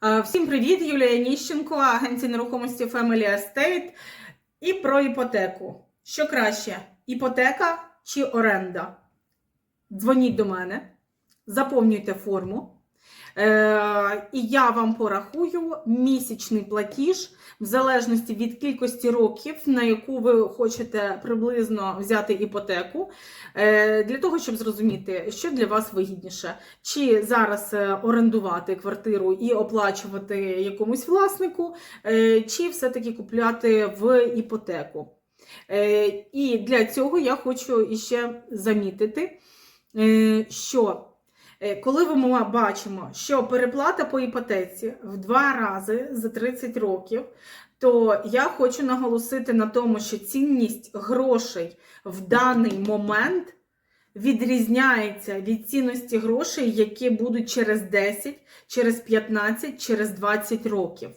Всім привіт! Юлія Ніщенко, агенція нерухомості Family Estate. І про іпотеку. Що краще, іпотека чи оренда? Дзвоніть до мене, заповнюйте форму. Е, і я вам порахую місячний платіж в залежності від кількості років, на яку ви хочете приблизно взяти іпотеку, е, для того, щоб зрозуміти, що для вас вигідніше. Чи зараз е, орендувати квартиру і оплачувати якомусь власнику, чи все-таки купляти в іпотеку. І для цього я хочу іще замітити, що коли ми бачимо, що переплата по іпотеці в два рази за 30 років, то я хочу наголосити на тому, що цінність грошей в даний момент відрізняється від цінності грошей, які будуть через 10, через 15, через 20 років.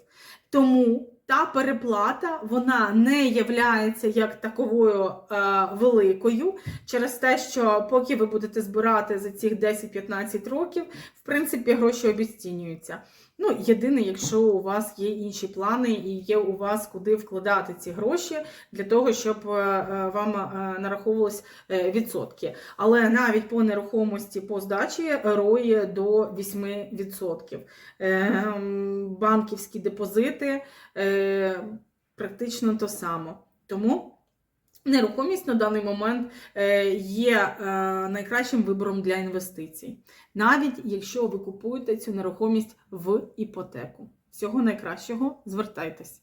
Тому та переплата вона не являється як таковою е, великою через те, що поки ви будете збирати за цих 10-15 років, в принципі, гроші обіцінюються. Ну, єдине, якщо у вас є інші плани і є у вас куди вкладати ці гроші для того, щоб е, е, вам е, нараховувались е, відсотки. Але навіть по нерухомості по здачі рої до 8%. Е, Банківські депозити практично то само. Тому нерухомість на даний момент е, є е, найкращим вибором для інвестицій, навіть якщо ви купуєте цю нерухомість в іпотеку. Всього найкращого, звертайтесь.